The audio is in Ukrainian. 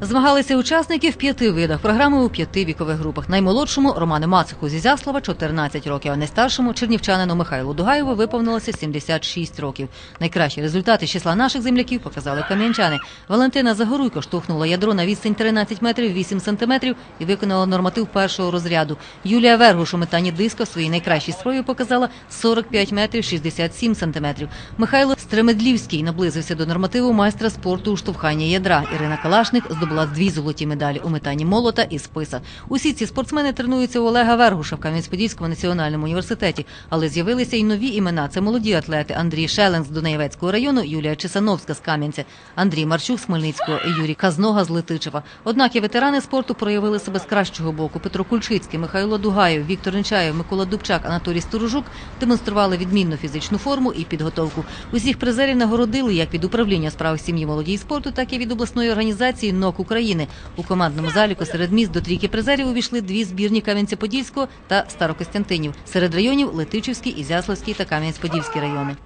Змагалися учасники в п'яти видах програми у п'яти вікових групах. Наймолодшому Роману Мациху зі Зяслава 14 років, а найстаршому чернівчанину Михайлу Дугаєву виповнилося 76 років. Найкращі результати з числа наших земляків показали кам'янчани. Валентина Загоруйко штовхнула ядро на відстань 13 метрів 8 сантиметрів і виконала норматив першого розряду. Юлія Вергуш у метанні диска в своїй найкращій спробі показала 45 метрів 67 сантиметрів. Михайло Стремедлівський наблизився до нормативу майстра спорту у штовханні ядра. Ірина Калашник здобула дві золоті медалі у метанні молота і списа. Усі ці спортсмени тренуються у Олега Вергуша в Кам'янець-Подільському національному університеті. Але з'явилися й нові імена. Це молоді атлети Андрій Шелен з Донецького району, Юлія Чесановська з Кам'янця, Андрій Марчук з Хмельницького і Юрій Казнога з Летичева. Однак і ветерани спорту проявили себе з кращого боку. Петро Кульчицький, Михайло Дугаєв, Віктор Нечаєв, Микола Дубчак, Анатолій Сторожук демонстрували відмінну фізичну форму і підготовку. Усіх призерів нагородили як від управління справ сім'ї молоді і спорту, так і від обласної організації НОК України. У командному заліку серед міст до трійки призерів увійшли дві збірні Кам'янця-Подільського та Старокостянтинів. Серед районів Летичівський, Ізяславський та Кам'янець-Подільський райони.